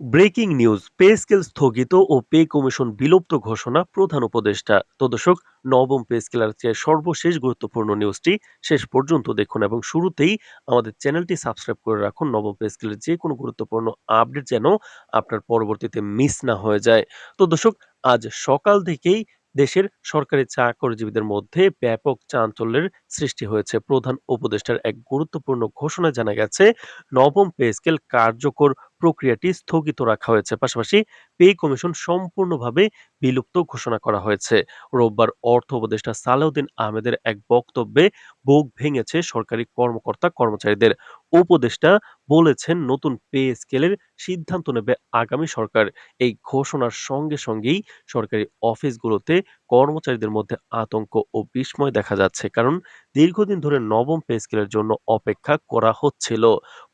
Breaking news, pay scale স্থগিত ও pay commission বিলুপ্ত ঘোষণা প্রধান উপদেষ্টা। তো দর্শক, নবম পে স্কেলের চেয়ে সর্বশেষ গুরুত্বপূর্ণ নিউজটি। শেষ পর্যন্ত দেখুন এবং শুরুতেই আমাদের চ্যানেলটি সাবস্ক্রাইব করে রাখুন। নবম পে স্কেলের যে কোনো গুরুত্বপূর্ণ আপডেট যেন আপনার পরবর্তীতে মিস না হয়ে যায়। তো দর্শক, আজ সকাল থেকেই দেশের সরকারি চাকরিজীবীদের মধ্যে ব্যাপক চাঞ্চল্যের সৃষ্টি হয়েছে। প্রধান উপদেষ্টার এক গুরুত্বপূর্ণ ঘোষণায় জানা গেছে, নবম পে স্কেল কার্যকর প্রক্রিয়াটি স্থগিত রাখা হয়েছে। পাশাপাশি পে কমিশন সম্পূর্ণভাবে বিলুপ্ত ঘোষণা করা হয়েছে। রোববার অর্থ উপদেষ্টা সালাউদ্দিন আহমেদের এক বক্তব্যে বুক ভেঙেছে সরকারি কর্মকর্তা কর্মচারীদের। উপদেষ্টা বলেছেন, নতুন পে স্কেলের সিদ্ধান্ত নেবে আগামী সরকার। এই ঘোষণার সঙ্গে সঙ্গেই সরকারি অফিসগুলোতে কর্মচারীদের মধ্যে আতঙ্ক ও বিস্ময় দেখা যাচ্ছে। কারণ দীর্ঘদিন ধরে নবম পে স্কেলের জন্য অপেক্ষা করা হচ্ছিল।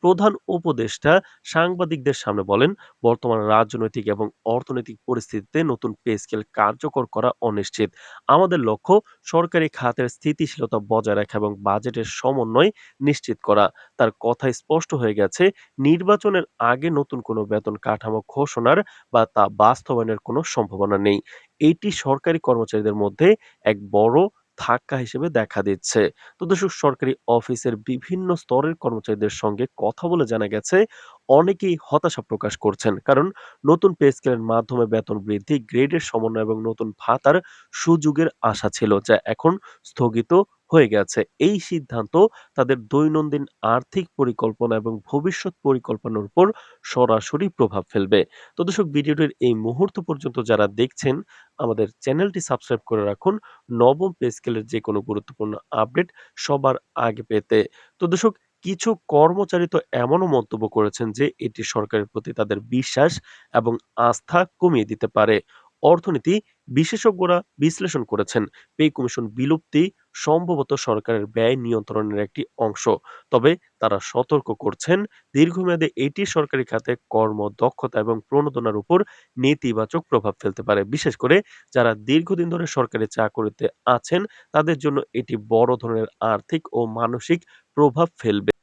প্রধান উপদেষ্টা সাংবাদিকদের সামনে বলেন, বর্তমান রাজনৈতিক এবং অর্থনৈতিক পরিস্থিতিতে নতুন পে স্কেল কার্যকর করা অনিশ্চিত। আমাদের লক্ষ্য, সরকারি খাতের স্থিতিশীলতা বজায় রাখা এবং বাজেটের সমন্বয় নিশ্চিত করা। তার কথায় স্পষ্ট হয়ে গেছে, নির্বাচনের আগে নতুন কোনো বেতন কাঠামো ঘোষণার বা তা বাস্তবায়নের কোনো সম্ভাবনা নেই। এটি সরকারি কর্মচারীদের মধ্যে এক বড় ধাক্কা হিসেবে দেখা দিচ্ছে। তো দর্শক, সরকারি অফিসের বিভিন্ন স্তরের কর্মচারীদের সঙ্গে কথা বলে জানা গেছে, অনেকেই হতাশা প্রকাশ করছেন। কারণ নতুন পে স্কেলের মাধ্যমে বেতন বৃদ্ধি, গ্রেডের সমন্বয় এবং নতুন ভাতার সুযোগের আশা ছিল, যা এখন স্থগিত হয়ে গেছে। এই সিদ্ধান্ত তাদের দৈনন্দিন আর্থিক পরিকল্পনা এবং ভবিষ্যৎ পরিকল্পনার উপর সরাসরি প্রভাব ফেলবে। তো দর্শক, ভিডিওটির এই মুহূর্ত পর্যন্ত যারা দেখছেন, আমাদের চ্যানেলটি সাবস্ক্রাইব করে রাখুন। নবম পে স্কেলের যে কোনো গুরুত্বপূর্ণ আপডেট সবার আগে পেতে। তো দর্শক, কিছু কর্মচারী তো এমনও মন্তব্য করেছেন যে, এটি সরকারের প্রতি তাদের বিশ্বাস এবং আস্থা কমিয়ে দিতে পারে। অর্থনীতি বিশেষজ্ঞরা বিশ্লেষণ করেছেন। পে কমিশন বিলুপ্তি সম্ভবত সরকারের ব্যয় নিয়ন্ত্রণের একটি অংশ। তবে তারা সতর্ক করছেন, দীর্ঘমেয়াদে এটি সরকারি খাতে কর্ম দক্ষতা এবং প্রণোদনার উপর নেতিবাচক প্রভাব ফেলতে পারে। বিশেষ করে যারা দীর্ঘদিন ধরে সরকারি চাকরিতে আছেন, তাদের জন্য এটি বড় ধরনের আর্থিক ও মানসিক প্রভাব ফেলবে।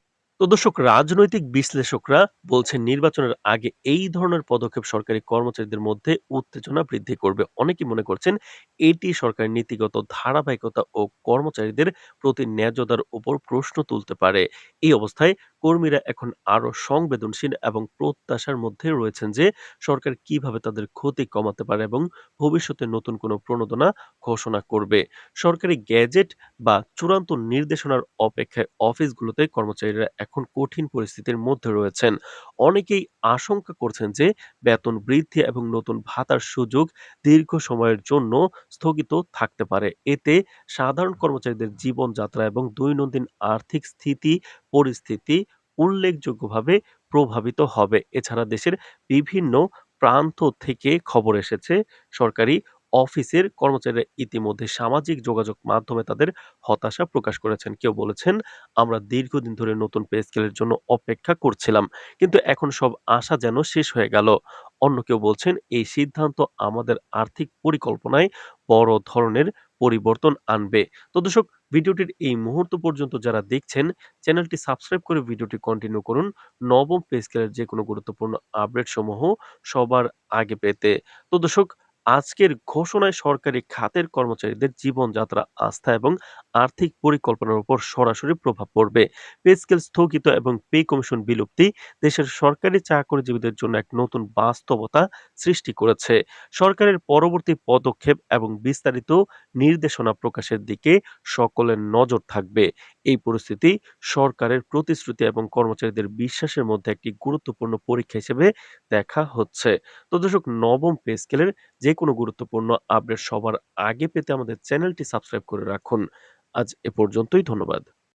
তো দর্শক, রাজনৈতিক বিশ্লেষকরা বলছেন নির্বাচনের আগে এই ধরনের পদক্ষেপ সরকারি কর্মচারীদের মধ্যে উত্তেজনা বৃদ্ধি করবে। অনেকে মনে করছেন এটি সরকারের নীতিগত ধারাবাহিকতা ও কর্মচারীদের প্রতি ন্যায্যতার উপর প্রশ্ন তুলতে পারে। এই অবস্থায় কর্মীরা এখন আরও সংবেদনশীল এবং প্রত্যাশার মধ্যে রয়েছেন যে সরকার কীভাবে তাদের ক্ষতি কমাতে পারে এবং ভবিষ্যতে নতুন কোনো প্রণোদনা ঘোষণা করবে। সরকারি গ্যাজেট বা চূড়ান্ত নির্দেশনার অপেক্ষায় অফিসগুলোতে কর্মচারীরা এখন কঠিন পরিস্থিতির মধ্যে রয়েছেন। অনেকেই আশঙ্কা করছেন যে, বেতন বৃদ্ধি এবং নতুন ভাতার সুযোগ দীর্ঘ সময়ের জন্য স্থগিত থাকতে পারে। এতে সাধারণ কর্মচারীদের জীবনযাত্রা এবং দৈনন্দিন আর্থিক স্থিতি পরিস্থিতি উল্লেখযোগ্যভাবে প্রভাবিত হবে। এছাড়া দেশের বিভিন্ন প্রান্ত থেকে খবর এসেছে, সরকারি অফিসের কর্মচারীরা ইতিমধ্যে সামাজিক যোগাযোগ মাধ্যমে তাদের হতাশা প্রকাশ করেছেন। কেউ বলেছেন, আমরা দীর্ঘদিন ধরে নতুন পে স্কেলের জন্য অপেক্ষা করছিলাম, কিন্তু এখন সব আশা যেন শেষ হয়ে গেল। অন্য কেউ বলছেন, এই সিদ্ধান্ত আমাদের আর্থিক পরিকল্পনায় বড় ধরনের পরিবর্তন আনবে। তো দর্শক, ভিডিওটির এই মুহূর্ত পর্যন্ত যারা দেখছেন, চ্যানেলটি সাবস্ক্রাইব করে ভিডিওটি কন্টিনিউ করুন। নবম পে স্কেলের যে কোনো গুরুত্বপূর্ণ আপডেট সমূহ সবার আগে পেতে। তো দর্শক আজকের ঘোষণায় সরকারি খাতের কর্মচারীদের জীবনযাত্রা, আস্থা এবং আর্থিক পরিকল্পনার উপর সরাসরি প্রভাব পড়বে। পে স্কেল স্থগিত এবং পে কমিশন বিলুপ্তি দেশের সরকারি চাকরিজীবীদের জন্য এক নতুন বাস্তবতা সৃষ্টি করেছে। সরকারের পরবর্তী পদক্ষেপ এবং বিস্তারিত নির্দেশনা প্রকাশের দিকে সকলের নজর থাকবে। এই পরিস্থিতি সরকারের প্রতিশ্রুতি এবং কর্মচারীদের বিশ্বাসের মধ্যে একটি গুরুত্বপূর্ণ পরীক্ষা হিসেবে দেখা হচ্ছে। তো দর্শক, নবম পে স্কেলের যে কোনো গুরুত্বপূর্ণ আপডেট সবার আগে পেতে আমাদের চ্যানেলটি সাবস্ক্রাইব করে রাখুন। আজ এ পর্যন্তই, ধন্যবাদ।